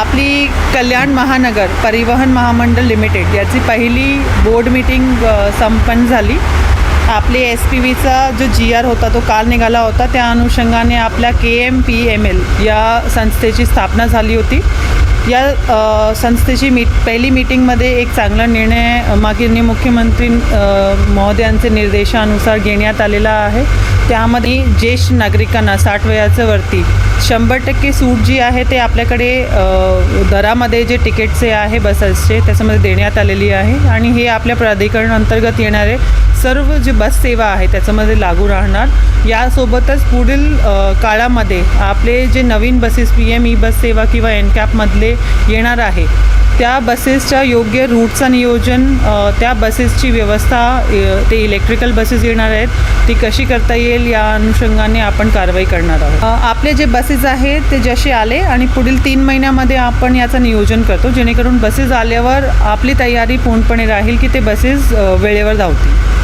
आपली कल्याण महानगर परिवहन महामंडळ लिमिटेड याची पहिली बोर्ड मीटिंग संपन्न झाली. आपले एस पी व्हीचा जो जी आर होता तो काल निघाला होता. त्या अनुषंगाने आपल्या K M P M L या संस्थेची स्थापना झाली होती. या संस्थेची मीट पहिली मीटिंगमध्ये एक चांगला निर्णय मागील माननीय मुख्यमंत्री महोदयांचे निर्देशानुसार घेण्यात आलेला आहे. त्यामध्ये ज्येष्ठ नागरिकांना साठ वयाचं वरती शंभर टक्के सूट जी आहे ते आपल्याकडे दरामध्ये जे तिकीटचे आहे बसेसचे त्याच्यामध्ये देण्यात आलेली आहे. आणि हे आपल्या प्राधिकरण अंतर्गत येणारे सर्व जे बस सेवा आहे त्याच्यामध्ये लागू राहणार. यासोबतच पुढील काळामध्ये आपले जे नवीन buses P M E bus सेवा किंवा एन कॅपमधले येणार आहे त्या बसेसच्या योग्य रूटचं नियोजन त्या बसेसची व्यवस्था ते इलेक्ट्रिकल बसेस येणार आहेत. ती कशी करता येईल या अनुषंगाने आपण कारवाई करणार आहोत. आपले जे बसेस आहेत ते जसे आले आणि पुढील तीन महिन्यामध्ये आपण याचं नियोजन करतो जेणेकरून बसेस आल्यावर आपली तयारी पूर्णपणे राहील की ते बसेस वेळेवर धावतील.